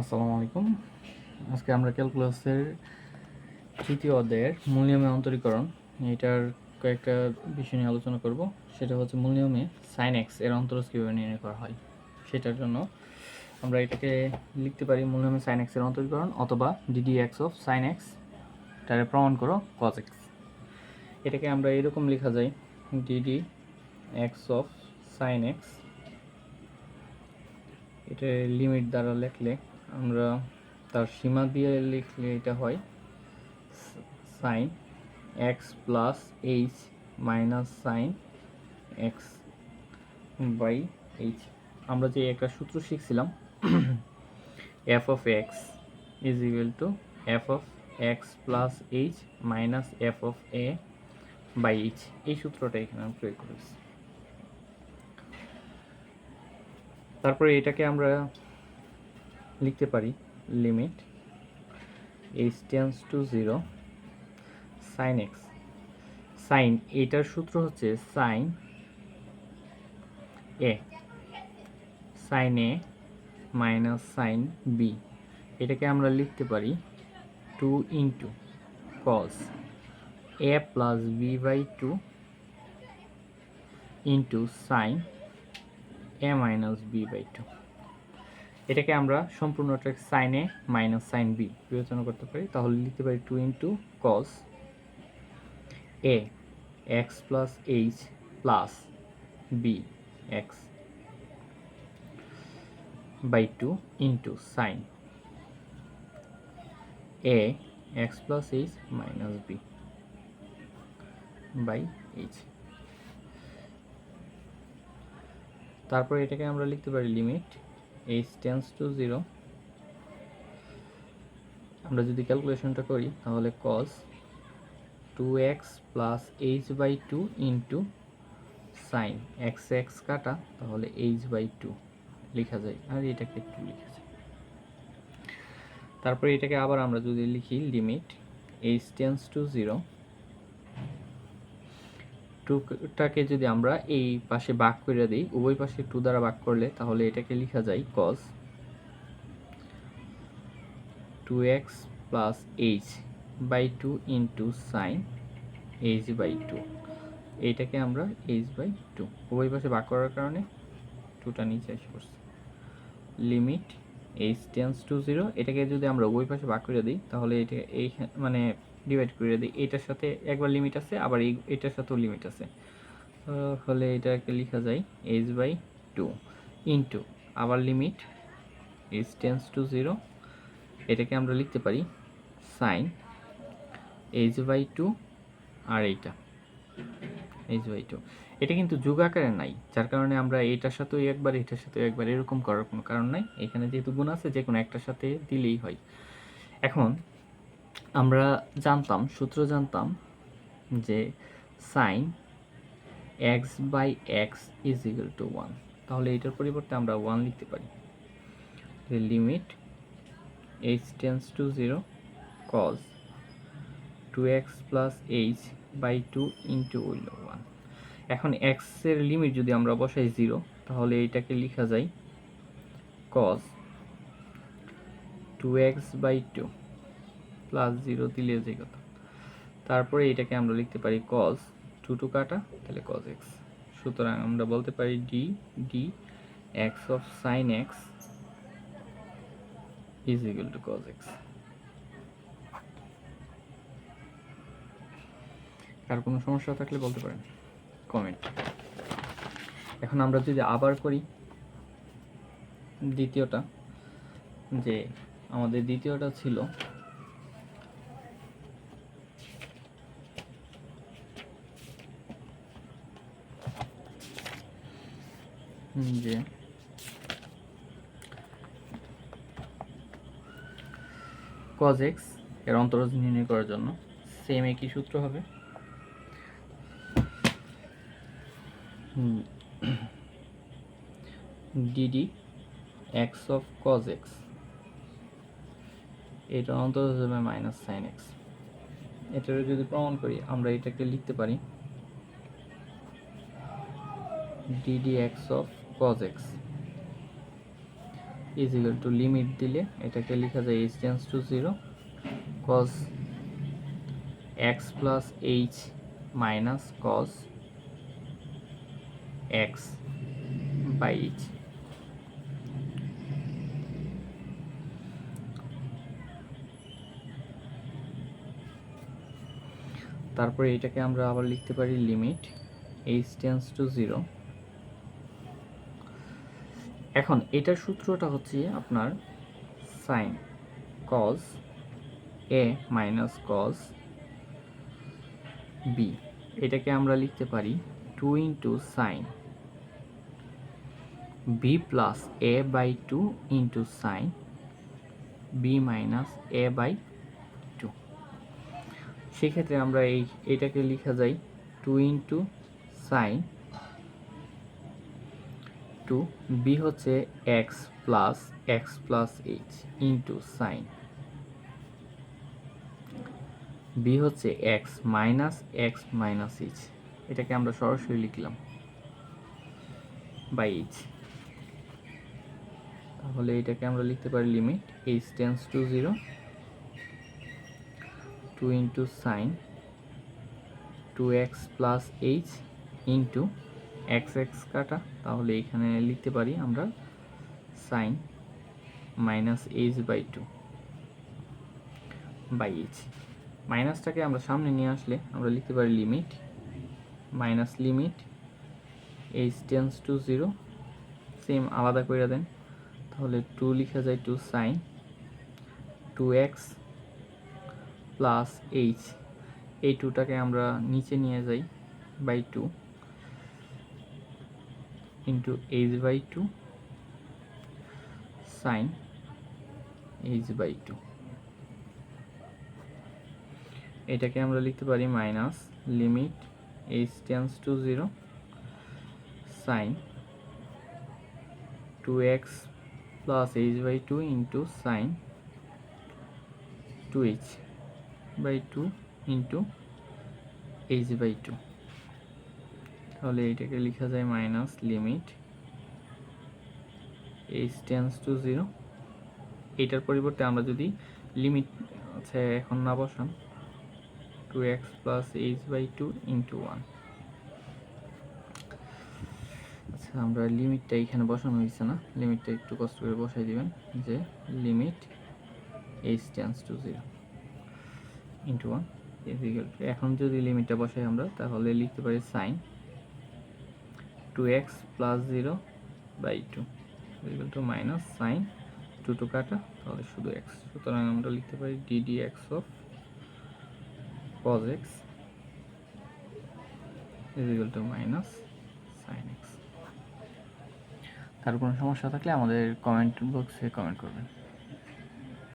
আসসালামু আলাইকুম। আজকে আমরা ক্যালকুলাসের তৃতীয় অধ্যায়ের মূল নিয়মে অন্তরীকরণ। এটার কয়েকটা বিষয় নিয়ে আলোচনা করব। সেটা হচ্ছে মূল নিয়মে সাইন এক্সের অন্তরজ কীভাবে নির্ণয় করা হয়। সেটার জন্য আমরা এটাকে লিখতে পারি মূল নিয়মে সাইন এক্সের অন্তরীকরণ অথবা d d x of sine x তারে প্রমাণ করো কজ এক্স এটাকে আমরা এরকম লেখা যায় d d x of sine x এটা লিমিট দ্বারা লিখলে আমরা তার সীমা দিয়ে লিখলে এটা হয় sine x plus h minus sine x by h আমরা যে একটা সূত্র শিখছিলাম f of x is equal to f of x plus h minus f of a by h এই সূত্রটা এখানে আমি প্রয়োগ করেছি। তারপরে এটাকে আমরা লিখতে পারি limit h tends to zero sine x sine এটার সূত্র হচ্ছে sine a sine a minus sine b এটাকে আমরা লিখতে পারি two into cos a plus b by two into sine a minus b by two এটাকে আমরা সম্পূর্ণটা sine a minus sine b বিবেচনা করতে পারি। তাহলে লিখতে পারি two into cos a x plus h plus b x by two into sine a x plus h minus b by h তারপর এটাকে আমরা লিখতে পারি limit h tends to zero আমরা যদি ক্যালকুলেশনটা করি, তাহলে cos two x plus h by two into sine x x কাটা, তাহলে এইচ বাই টু লেখা যায়। আর এটাকে টু লেখা যায় তারপরে এটাকে আবার আমরা যদি লিখি limit h tends to zero টুটাকে যদি আমরা এই পাশে ভাগ করে দিই, উভয় পাশে টু দ্বারা ভাগ করলে তাহলে এটাকে লেখা যায় cos two x plus h by two into sine h by two এইটাকে আমরা এইচ বাই টু উভয় পাশে ভাগ করার কারণে টুটা নিচে এসে পড়ছে। Limit h tends to zero এটাকে যদি আমরা উভয় পাশে ভাগ করে দিই, তাহলে এটা এই মানে ডিভাইড করে দিই। এটার সাথে একবার লিমিট আছে, আবার এটার সাথেও লিমিট আছে। ফলে এটাকে লেখা যায় এইচ বাই টু ইন্টু আবার limit h tends to zero এটাকে আমরা লিখতে পারি সাইন এইচ বাই টু আর এইটা এইচ বাই টু এটা কিন্তু যুগ আকারে নাই, যার কারণে আমরা এটার সাথেও একবার, এটার সাথেও একবার এরকম করার কোনো কারণ নাই। এখানে যেহেতু গুণ আছে যে কোনো একটার সাথে দিলেই হয়। এখন আমরা জানতাম, সূত্র জানতাম যে sine x by x is equal to one তাহলে এটার পরিবর্তে আমরা ওয়ান লিখতে পারি। Limit h tends to zero cos two x plus h by two into will one এখন এক্সের লিমিট যদি আমরা বসাই জিরো তাহলে এটাকে লেখা যায় cos two x by two plus zero দিলে যে কথা। তারপরে এটাকে আমরা লিখতে পারি কজ টু টু কাটা, তাহলে কজ এক্স সুতরাং আমরা বলতে পারি d d x of sine x is equal to cos x আর কোনো সমস্যা থাকলে বলতে পারেন কমেন্ট এখন আমরা যদি আবার করি দ্বিতীয়টা, যে আমাদের দ্বিতীয়টা ছিল যে cos x এর অন্তরজ নির্ণয় করার জন্য সেম একই সূত্র হবে। D d x of cos x এটা অন্তরজ হবে মাইনাস সাইন এক্স এটার যদি প্রমাণ করি, আমরা এটাকে লিখতে পারি। D d x of cos x is equal to limit দিলে এটাকে লেখা যায় h tends to zero cos x plus h minus cos x by h তারপরে এটাকে আমরা আবার লিখতে পারি limit h tends to zero এখন এটার সূত্রটা হচ্ছে আপনার sine cos a minus cos b এটাকে আমরা লিখতে পারি two into sine b plus a by two into sine b minus a by two সেক্ষেত্রে আমরা এই এটাকে লেখা যায় two into sine two b হচ্ছে x plus x plus h into sine b হচ্ছে x minus x minus h এটাকে আমরা সরাসরি লিখলাম বাই এইচ তাহলে এটাকে আমরা লিখতে পারি limit h tends to zero two into sine two x plus h into x x কাটা, তাহলে এখানে লিখতে পারি আমরা sine minus h by two by h মাইনাসটাকে আমরা সামনে নিয়ে আসলে আমরা লিখতে পারি limit minus limit h tends to zero same আলাদা করে দেন। তাহলে টু লিখা যায় two sine two x plus h এই টুটাকে আমরা নিচে নিয়ে যাই by two into h by two sine h by two এটাকে আমরা লিখতে পারি minus limit h tends to zero sine two x plus h by two into sine two h by two into h by two তাহলে এটাকে লেখা যায় minus limit h tends to zero এটার পরিবর্তে আমরা যদি লিমিট আছে এখন না বসান two x plus h by two into one আচ্ছা আমরা লিমিটটা এখানে বসানো হয়েছে না? লিমিটটা একটু কষ্ট করে বসাই দিবেন, যে limit h tends to zero into one এখন যদি লিমিটটা বসাই আমরা, তাহলে লিখতে পারি sine two x plus zero by two equal to minus sine two two কাটা তাহলে শুধু এক্স সুতরাং আমরা লিখতে পারি d d x of x is equal to minus sin x তার কোনো সমস্যা থাকলে আমাদের কমেন্ট বক্সে কমেন্ট করবেন।